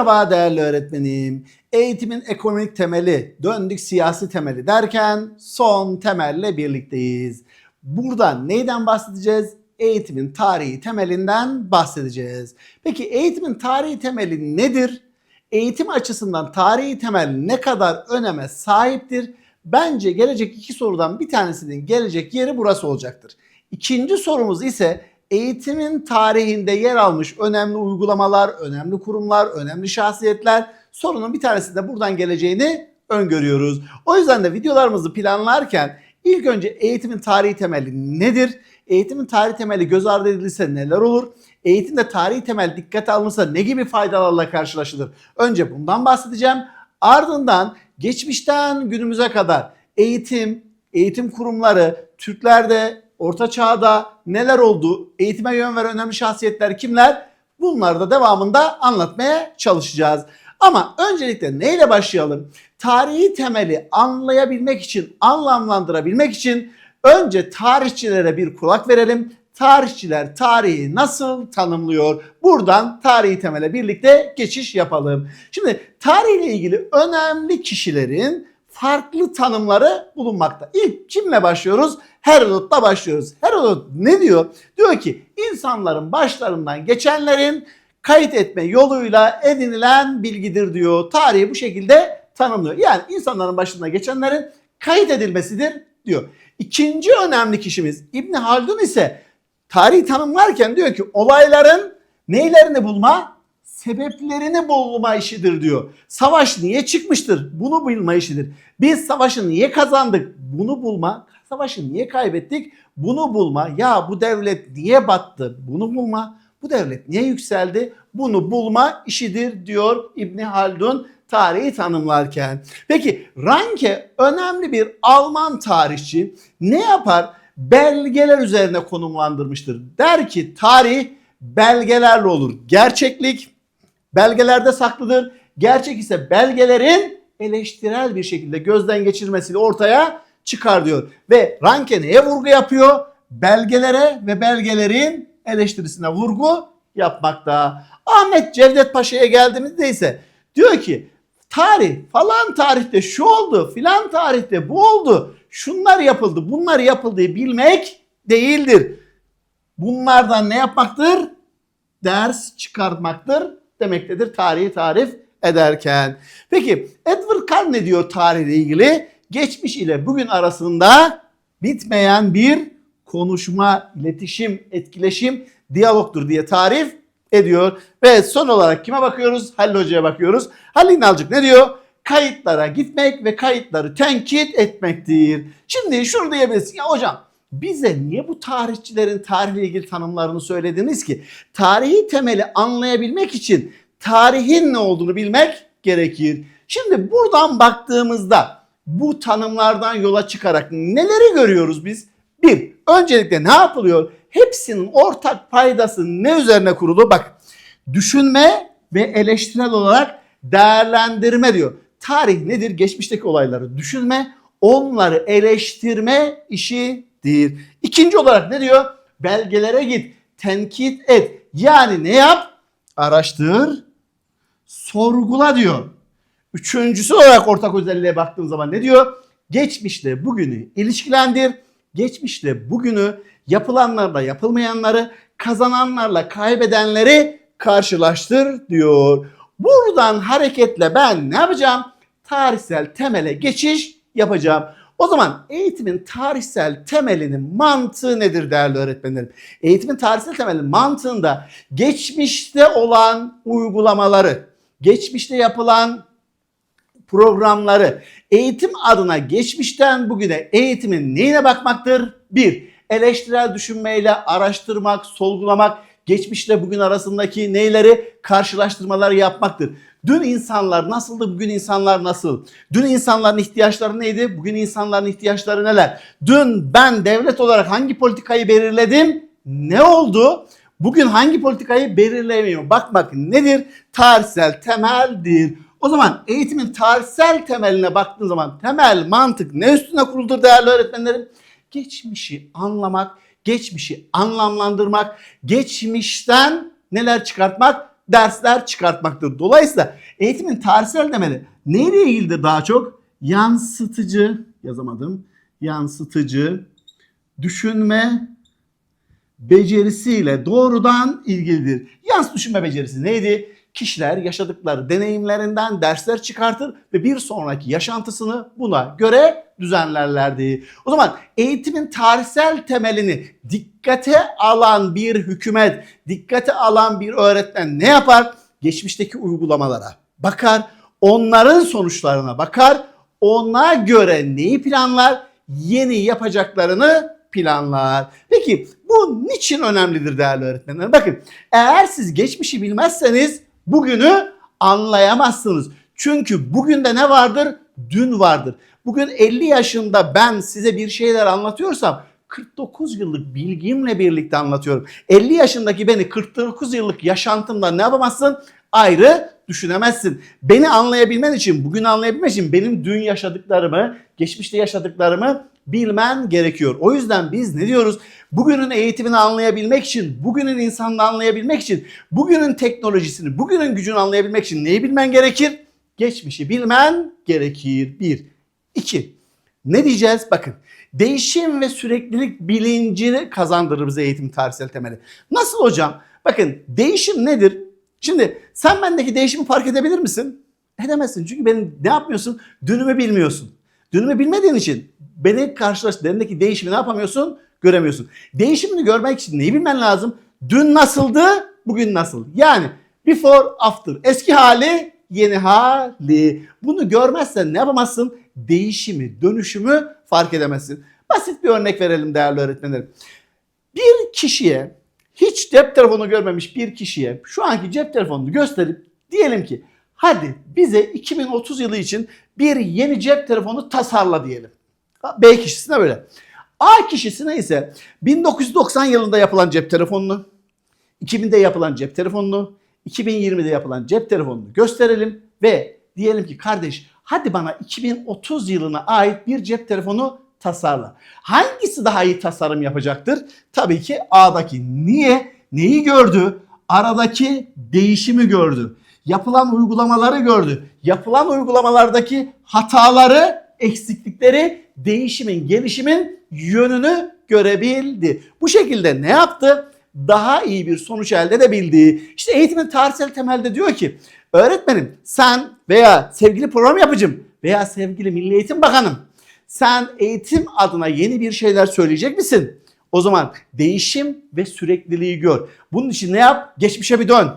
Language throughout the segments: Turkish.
Merhaba değerli öğretmenim. Eğitimin ekonomik temeli, döndük siyasi temeli derken son temelle birlikteyiz. Burada neyden bahsedeceğiz? Eğitimin tarihi temelinden bahsedeceğiz. Peki eğitimin tarihi temeli nedir? Eğitim açısından tarihi temel ne kadar öneme sahiptir? Bence gelecek iki sorudan bir tanesinin gelecek yeri burası olacaktır. İkinci sorumuz ise eğitimin tarihinde yer almış önemli uygulamalar, önemli kurumlar, önemli şahsiyetler sorunun bir tanesi de buradan geleceğini öngörüyoruz. O yüzden de videolarımızı planlarken ilk önce eğitimin tarihi temeli nedir? Eğitimin tarihi temeli göz ardı edilirse neler olur? Eğitimde tarihi temel dikkate alınırsa ne gibi faydalarla karşılaşılır? Önce bundan bahsedeceğim. Ardından geçmişten günümüze kadar eğitim, eğitim kurumları, Türklerde, Orta Çağ'da neler oldu, eğitime yön veren önemli şahsiyetler kimler? Bunları da devamında anlatmaya çalışacağız. Ama öncelikle neyle başlayalım? Tarihi temeli anlayabilmek için, anlamlandırabilmek için önce tarihçilere bir kulak verelim. Tarihçiler tarihi nasıl tanımlıyor? Buradan tarihi temele birlikte geçiş yapalım. Şimdi tarihle ilgili önemli kişilerin farklı tanımları bulunmakta. İlk kimle başlıyoruz? Herodot'la başlıyoruz. Herodot ne diyor? Diyor ki insanların başlarından geçenlerin kayıt etme yoluyla edinilen bilgidir diyor. Tarihi bu şekilde tanımlıyor. Yani insanların başından geçenlerin kayıt edilmesidir diyor. İkinci önemli kişimiz İbni Haldun ise tarihi tanımlarken diyor ki olayların neylerini bulma? Sebeplerini bulma işidir diyor. Savaş niye çıkmıştır? Bunu bulma işidir. Biz savaşı niye kazandık? Bunu bulma. Savaşı niye kaybettik? Bunu bulma. Ya bu devlet niye battı? Bunu bulma. Bu devlet niye yükseldi? Bunu bulma işidir diyor İbni Haldun tarihi tanımlarken. Peki Ranke önemli bir Alman tarihçi ne yapar? Belgeler üzerine konumlandırmıştır. Der ki tarih belgelerle olur. Gerçeklik belgelerde saklıdır. Gerçek ise belgelerin eleştirel bir şekilde gözden geçirmesiyle ortaya çıkar diyor. Ve Ranke neye vurgu yapıyor? Belgelere ve belgelerin eleştirisine vurgu yapmakta. Ahmet Cevdet Paşa'ya geldiğimizde ise diyor ki tarih falan tarihte şu oldu filan tarihte bu oldu şunlar yapıldı bunlar yapıldığı bilmek değildir. Bunlardan ne yapmaktır? Ders çıkartmaktır demektedir tarihi tarif ederken. Peki Edward Carr ne diyor tarihle ilgili? Geçmiş ile bugün arasında bitmeyen bir konuşma, iletişim, etkileşim, diyalogtur diye tarif ediyor. Ve son olarak kime bakıyoruz? Halil Hoca'ya bakıyoruz. Halil İnalcık ne diyor? Kayıtlara gitmek ve kayıtları tenkit etmektir. Şimdi şunu diyebilirsin ya hocam bize niye bu tarihçilerin tarihle ilgili tanımlarını söylediniz ki? Tarihi temeli anlayabilmek için tarihin ne olduğunu bilmek gerekir. Şimdi buradan baktığımızda bu tanımlardan yola çıkarak neleri görüyoruz biz? Bir, öncelikle ne yapılıyor? Hepsinin ortak paydası ne üzerine kurulu? Bak, düşünme ve eleştirel olarak değerlendirme diyor. Tarih nedir? Geçmişteki olayları düşünme, onları eleştirme işidir. İkinci olarak ne diyor? Belgelere git, tenkit et. Yani ne yap? Araştır, sorgula diyor. Üçüncüsü olarak ortak özelliğe baktığım zaman ne diyor? Geçmişle bugünü ilişkilendir. Geçmişle bugünü yapılanlarla yapılmayanları, kazananlarla kaybedenleri karşılaştır diyor. Buradan hareketle ben ne yapacağım? Tarihsel temele geçiş yapacağım. O zaman eğitimin tarihsel temelinin mantığı nedir değerli öğretmenlerim? Eğitimin tarihsel temelinin mantığında geçmişte olan uygulamaları, geçmişte yapılan programları eğitim adına geçmişten bugüne eğitimin neyine bakmaktır? Bir, eleştirel düşünmeyle araştırmak, solgulamak, geçmişle bugün arasındaki neyleri karşılaştırmaları yapmaktır. Dün insanlar nasıldı, bugün insanlar nasıl? Dün insanların ihtiyaçları neydi, bugün insanların ihtiyaçları neler? Dün ben devlet olarak hangi politikayı belirledim, ne oldu? Bugün hangi politikayı belirlemiyor? Bakmak nedir? Tarihsel temeldir. O zaman eğitimin tarihsel temeline baktığın zaman temel mantık ne üstüne kuruldur değerli öğretmenlerim? Geçmişi anlamak, geçmişi anlamlandırmak, geçmişten neler çıkartmak? Dersler çıkartmaktır. Dolayısıyla eğitimin tarihsel temeli neyle ilgilidir daha çok? Yansıtıcı, yazamadım, yansıtıcı, düşünme becerisiyle doğrudan ilgilidir. Yans düşünme becerisi neydi? Kişiler yaşadıkları deneyimlerinden dersler çıkartır ve bir sonraki yaşantısını buna göre düzenlerlerdi. O zaman eğitimin tarihsel temelini dikkate alan bir hükümet, dikkate alan bir öğretmen ne yapar? Geçmişteki uygulamalara bakar, onların sonuçlarına bakar, ona göre neyi planlar? Yeni yapacaklarını planlar. Peki bu niçin önemlidir değerli öğretmenler? Bakın eğer siz geçmişi bilmezseniz bugünü anlayamazsınız. Çünkü bugün de ne vardır? Dün vardır. Bugün 50 yaşında ben size bir şeyler anlatıyorsam 49 yıllık bilgimle birlikte anlatıyorum. 50 yaşındaki beni 49 yıllık yaşantımda ne yapamazsın? Ayrı düşünemezsin. Beni anlayabilmen için, bugün anlayabilmen için benim dün yaşadıklarımı, geçmişte yaşadıklarımı bilmen gerekiyor. O yüzden biz ne diyoruz? Bugünün eğitimini anlayabilmek için, bugünün insanını anlayabilmek için, bugünün teknolojisini, bugünün gücünü anlayabilmek için neyi bilmen gerekir? Geçmişi bilmen gerekir. Bir. İki. Ne diyeceğiz? Bakın. Değişim ve süreklilik bilincini kazandırır bize eğitim tarihsel temeli. Nasıl hocam? Bakın değişim nedir? Şimdi sen bendeki değişimi fark edebilir misin? Edemezsin. Çünkü benim ne yapmıyorsun? Dünümü bilmiyorsun. Dünümü bilmediğin için beni karşılaştığındaki değişimi ne yapamıyorsun? Göremiyorsun. Değişimini görmek için neyi bilmen lazım? Dün nasıldı? Bugün nasıl? Yani before after. Eski hali yeni hali. Bunu görmezsen ne yapamazsın? Değişimi, dönüşümü fark edemezsin. Basit bir örnek verelim değerli öğretmenlerim. Bir kişiye hiç cep telefonu görmemiş bir kişiye şu anki cep telefonunu gösterip diyelim ki hadi bize 2030 yılı için bir yeni cep telefonu tasarla diyelim. B kişisine böyle. A kişisine ise 1990 yılında yapılan cep telefonunu, 2000'de yapılan cep telefonunu, 2020'de yapılan cep telefonunu gösterelim ve diyelim ki kardeş hadi bana 2030 yılına ait bir cep telefonu tasarla. Hangisi daha iyi tasarım yapacaktır? Tabii ki A'daki. Niye? Neyi gördü? Aradaki değişimi gördü. Yapılan uygulamaları gördü. Yapılan uygulamalardaki hataları, eksiklikleri, değişimin, gelişimin yönünü görebildi. Bu şekilde ne yaptı? Daha iyi bir sonuç elde edebildi. İşte eğitimin tarihsel temelde diyor ki öğretmenim sen veya sevgili program yapıcım veya sevgili Milli Eğitim Bakanım sen eğitim adına yeni bir şeyler söyleyecek misin? O zaman değişim ve sürekliliği gör. Bunun için ne yap? Geçmişe bir dön.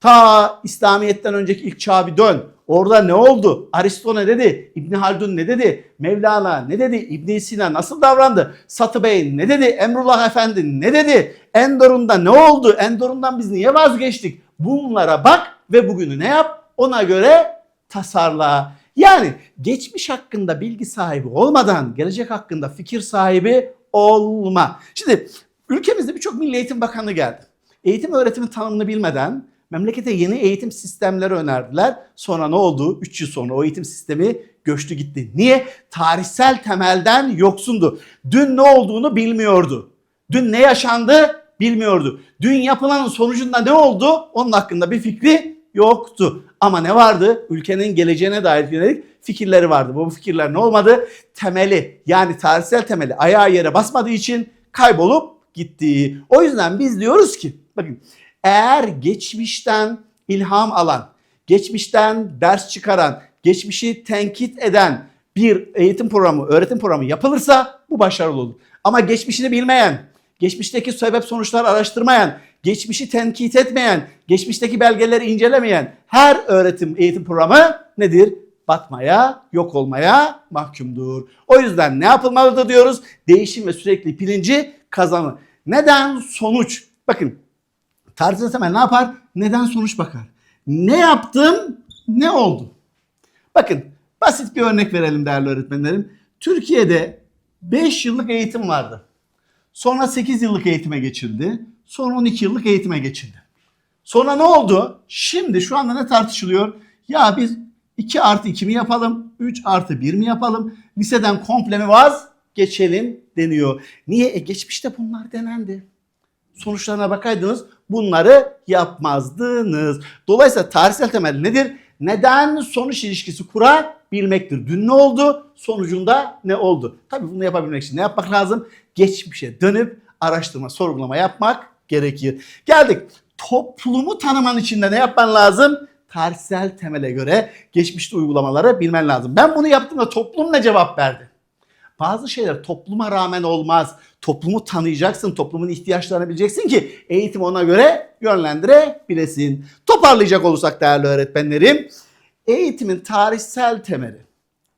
Ta İslamiyet'ten önceki ilk çağa bir dön. Orada ne oldu? Aristo ne dedi? İbn Haldun ne dedi? Mevlana ne dedi? İbn Sina nasıl davrandı? Satı Bey ne dedi? Emrullah Efendi ne dedi? Endor'unda ne oldu? Endor'undan biz niye vazgeçtik? Bunlara bak ve bugünü ne yap? Ona göre tasarla. Yani geçmiş hakkında bilgi sahibi olmadan gelecek hakkında fikir sahibi olma. Şimdi ülkemizde birçok Milli Eğitim Bakanı geldi. Eğitim öğretimi tanımını bilmeden memlekete yeni eğitim sistemleri önerdiler. Sonra ne oldu? 3 yıl sonra o eğitim sistemi göçtü gitti. Niye? Tarihsel temelden yoksundu. Dün ne olduğunu bilmiyordu. Dün ne yaşandı bilmiyordu. Dün yapılanın sonucunda ne oldu? Onun hakkında bir fikri yoktu. Ama ne vardı? Ülkenin geleceğine dair yönelik fikirleri vardı. Bu fikirler ne olmadı? Temeli yani tarihsel temeli ayağı yere basmadığı için kaybolup gitti. O yüzden biz diyoruz ki bakın eğer geçmişten ilham alan, geçmişten ders çıkaran, geçmişi tenkit eden bir eğitim programı, öğretim programı yapılırsa bu başarılı olur. Ama geçmişini bilmeyen, geçmişteki sebep sonuçlar araştırmayan, geçmişi tenkit etmeyen, geçmişteki belgeleri incelemeyen her öğretim eğitim programı nedir? Batmaya, yok olmaya mahkumdur. O yüzden ne yapılmalıdır diyoruz? Değişim ve sürekli bilinci kazanır. Neden? Sonuç. Bakın tarihsel temel ne yapar? Neden sonuç bakar. Ne yaptım? Ne oldu? Bakın basit bir örnek verelim değerli öğretmenlerim. Türkiye'de 5 yıllık eğitim vardı. Sonra 8 yıllık eğitime geçildi. Sonra 12 yıllık eğitime geçildi. Sonra ne oldu? Şimdi şu anda ne tartışılıyor? Ya biz 2 artı 2 mi yapalım? 3 artı 1 mi yapalım? Liseden komple mi vazgeçelim deniyor. Niye? E geçmişte bunlar denendi. sonuçlarına bakaydınız bunları yapmazdınız. Dolayısıyla tarihsel temel nedir? Neden sonuç ilişkisi kurabilmektir. Dün ne oldu? Sonucunda ne oldu? Tabii bunu yapabilmek için ne yapmak lazım? Geçmişe dönüp araştırma, sorgulama yapmak gerekir. Geldik. Toplumu tanıman için de ne yapman lazım? Tarihsel temele göre geçmişte uygulamaları bilmen lazım. Ben bunu yaptığımda toplum ne cevap verdi? Bazı şeyler topluma rağmen olmaz. Toplumu tanıyacaksın, toplumun ihtiyaçlarını bileceksin ki eğitim ona göre yönlendirebilesin. Toparlayacak olursak değerli öğretmenlerim, eğitimin tarihsel temeli.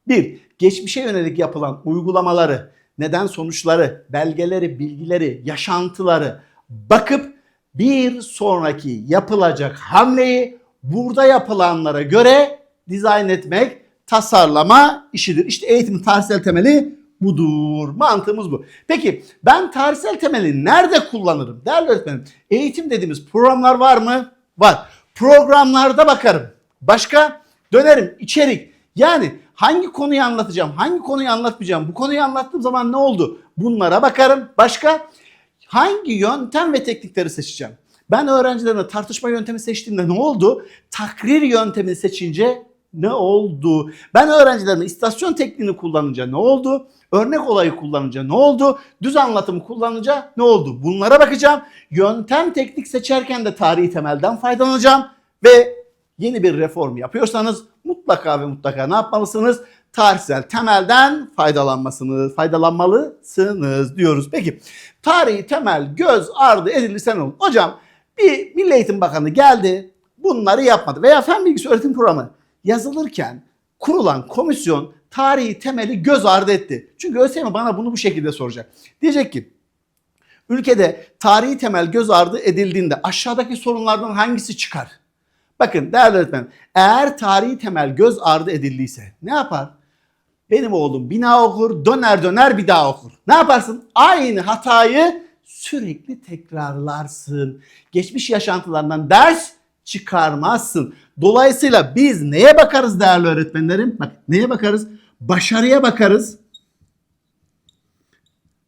Bir, geçmişe yönelik yapılan uygulamaları, neden sonuçları, belgeleri, bilgileri, yaşantıları bakıp bir sonraki yapılacak hamleyi burada yapılanlara göre dizayn etmek, tasarlama işidir. İşte eğitimin tarihsel temeli budur. Mantığımız bu. Peki ben tarihsel temeli nerede kullanırım? Değerli öğretmenim eğitim dediğimiz programlar var mı? Var. Programlarda bakarım. Başka? Dönerim içerik. Yani hangi konuyu anlatacağım, hangi konuyu anlatmayacağım, bu konuyu anlattığım zaman ne oldu? Bunlara bakarım. Başka? Hangi yöntem ve teknikleri seçeceğim? Ben öğrencilerime tartışma yöntemi seçtiğimde ne oldu? Takrir yöntemini seçince ne oldu? Ben öğrencilerime istasyon tekniğini kullanınca ne oldu? Örnek olayı kullanınca ne oldu? Düz anlatımı kullanınca ne oldu? Bunlara bakacağım. Yöntem teknik seçerken de tarihi temelden faydalanacağım ve yeni bir reform yapıyorsanız mutlaka ve mutlaka ne yapmalısınız? Tarihsel temelden faydalanmasınız, faydalanmalısınız diyoruz. Peki tarihi temel göz ardı edilirse ne olur? Hocam bir Milli Eğitim Bakanı geldi bunları yapmadı veya fen bilgisi öğretim programı yazılırken kurulan komisyon tarihi temeli göz ardı etti. Çünkü ÖSYM bana bunu bu şekilde soracak. Diyecek ki ülkede tarihi temel göz ardı edildiğinde aşağıdaki sorunlardan hangisi çıkar? Bakın değerli öğretmenim eğer tarihi temel göz ardı edildiyse ne yapar? Benim oğlum bina okur, döner döner bir daha okur. Ne yaparsın? Aynı hatayı sürekli tekrarlarsın. Geçmiş yaşantılarından ders çıkarmazsın. Dolayısıyla biz neye bakarız değerli öğretmenlerim? Bak neye bakarız? Başarıya bakarız.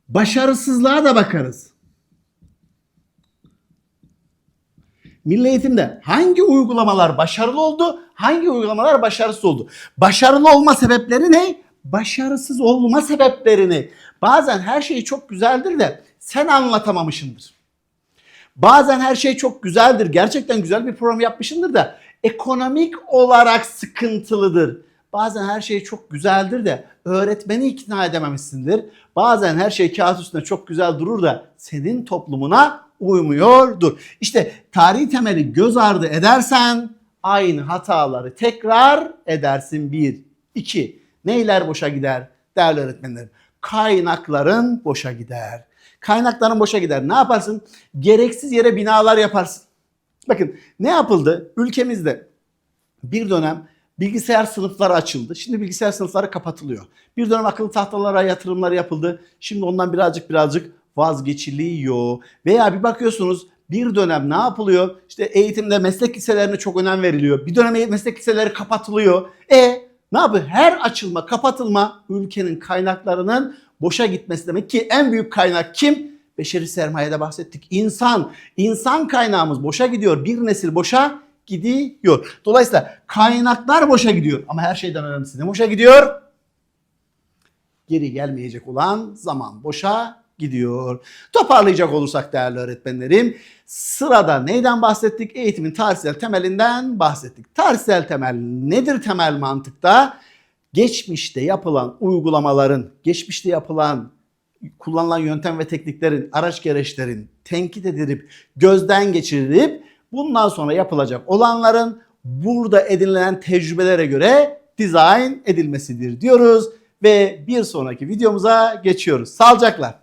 Başarısızlığa da bakarız. Milli eğitimde hangi uygulamalar başarılı oldu, hangi uygulamalar başarısız oldu? Başarılı olma sebepleri ne? Başarısız olma sebeplerini. Bazen her şey çok güzeldir de sen anlatamamışsındır. Bazen her şey çok güzeldir. Gerçekten güzel bir program yapmışsındır da ekonomik olarak sıkıntılıdır. Bazen her şey çok güzeldir de öğretmeni ikna edememişsindir. Bazen her şey kağıt üstünde çok güzel durur da senin toplumuna uymuyordur. İşte tarihi temeli göz ardı edersen aynı hataları tekrar edersin. Bir. iki. Neyler boşa gider? Değerli öğretmenlerim. Kaynakların boşa gider. Kaynakların boşa gider. Ne yaparsın? Gereksiz yere binalar yaparsın. Bakın ne yapıldı? Ülkemizde bir dönem bilgisayar sınıfları açıldı. Şimdi bilgisayar sınıfları kapatılıyor. Bir dönem akıllı tahtalara yatırımlar yapıldı. Şimdi ondan birazcık birazcık vazgeçiliyor. Veya bir bakıyorsunuz bir dönem ne yapılıyor? İşte eğitimde meslek liselerine çok önem veriliyor. Bir dönem meslek liseleri kapatılıyor. E ne yapıyor? Her açılma, kapatılma ülkenin kaynaklarının boşa gitmesi demek ki en büyük kaynak kim? Beşeri sermayede bahsettik. İnsan, insan kaynağımız boşa gidiyor. Bir nesil boşa gidiyor. Dolayısıyla kaynaklar boşa gidiyor. Ama her şeyden önemlisi ne boşa gidiyor? Geri gelmeyecek olan zaman boşa gidiyor. Toparlayacak olursak değerli öğretmenlerim, sırada neyden bahsettik? Eğitimin tarihsel temelinden bahsettik. Tarihsel temel nedir temel mantıkta? Geçmişte yapılan uygulamaların, geçmişte yapılan kullanılan yöntem ve tekniklerin, araç gereçlerin tenkit edilip, gözden geçirilip bundan sonra yapılacak olanların burada edinilen tecrübelere göre dizayn edilmesidir diyoruz ve bir sonraki videomuza geçiyoruz. Sağlıcakla.